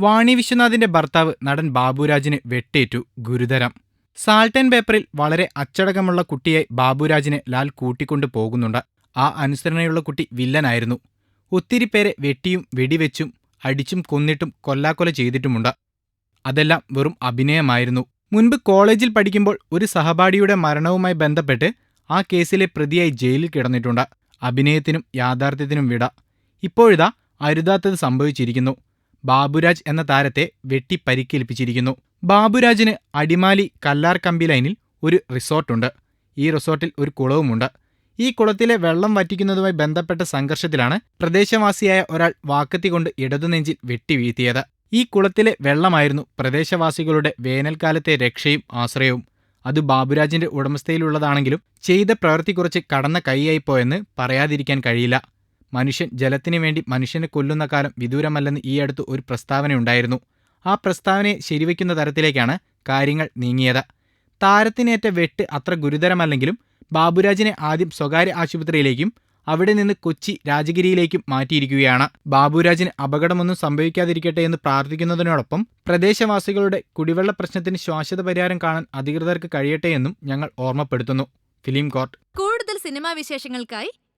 വാണി വിശ്വനാഥിന്റെ ഭർത്താവ് നടൻ ബാബുരാജിന് വെട്ടേറ്റു ഗുരുതരം. Salt and പേപ്പറിൽ വളരെ അച്ചടക്കമുള്ള കുട്ടിയായി ബാബുരാജിനെ ലാൽ കൂട്ടിക്കൊണ്ടു പോകുന്നുണ്ട്. ആ അനുസരണയുള്ള കുട്ടി വില്ലനായിരുന്നു. ഒത്തിരി പേരെ വെട്ടിയും വെടിവെച്ചും അടിച്ചും കൊന്നിട്ടും കൊല്ലാക്കൊല ചെയ്തിട്ടുമുണ്ട്. അതെല്ലാം വെറും അഭിനയമായിരുന്നു. മുൻപ് കോളേജിൽ പഠിക്കുമ്പോൾ ഒരു സഹപാഠിയുടെ മരണവുമായി ബന്ധപ്പെട്ട് ആ കേസിലെ പ്രതിയായി ജയിലിൽ കിടന്നിട്ടുണ്ട്. അഭിനയത്തിനും യാഥാർത്ഥ്യത്തിനും വിട. ഇപ്പോഴിതാ അരുതാത്തത് സംഭവിച്ചിരിക്കുന്നു. ബാബുരാജ് എന്ന താരത്തെ വെട്ടി പരിക്കേൽപ്പിച്ചിരിക്കുന്നു ബാബുരാജിന് അടിമാലി കല്ലാർ കമ്പി ലൈനിൽ ഒരു റിസോർട്ടുണ്ട്. ഈ റിസോർട്ടിൽ ഒരു കുളവുമുണ്ട്. ഈ കുളത്തിലെ വെള്ളം വറ്റിക്കുന്നതുമായി ബന്ധപ്പെട്ട സംഘർഷത്തിലാണ് പ്രദേശവാസിയായ ഒരാൾ വാക്കത്തി കൊണ്ട് ഇടതുനെഞ്ചിൽ വെട്ടിവീഴ്ത്തിയത് ഈ കുളത്തിലെ വെള്ളമായിരുന്നു പ്രദേശവാസികളുടെ വേനൽക്കാലത്തെ രക്ഷയും ആശ്രയവും. അത് ബാബുരാജിന്റെ ഉടമസ്ഥയിലുള്ളതാണെങ്കിലും ചെയ്ത പ്രവൃത്തി കുറച്ച് കടന്ന കൈയായിപ്പോയെന്ന് പറയാതിരിക്കാൻ കഴിയില്ല. മനുഷ്യൻ ജലത്തിനു വേണ്ടി മനുഷ്യനെ കൊല്ലുന്ന കാലം വിദൂരമല്ലെന്ന് ഈ അടുത്ത് ഒരു പ്രസ്താവനയുണ്ടായിരുന്നു ആ പ്രസ്താവനയെ ശരിവയ്ക്കുന്ന തരത്തിലേക്കാണ് കാര്യങ്ങൾ നീങ്ങിയത്. താരത്തിനേറ്റ വെട്ട് അത്ര ഗുരുതരമല്ലെങ്കിലും ബാബുരാജിനെ ആദ്യം സ്വകാര്യ ആശുപത്രിയിലേക്കും അവിടെ നിന്ന് കൊച്ചി രാജഗിരിയിലേക്കും മാറ്റിയിരിക്കുകയാണ്. ബാബുരാജിന് അപകടമൊന്നും സംഭവിക്കാതിരിക്കട്ടെ എന്ന് പ്രാർത്ഥിക്കുന്നതിനോടൊപ്പം പ്രദേശവാസികളുടെ കുടിവെള്ള പ്രശ്നത്തിന് ശാശ്വത പരിഹാരം കാണാൻ അധികൃതർക്ക് കഴിയട്ടെ എന്നും ഞങ്ങൾ ഓർമ്മപ്പെടുത്തുന്നു. Film court. കൂടുതൽ സിനിമാ വിശേഷങ്ങൾക്കായി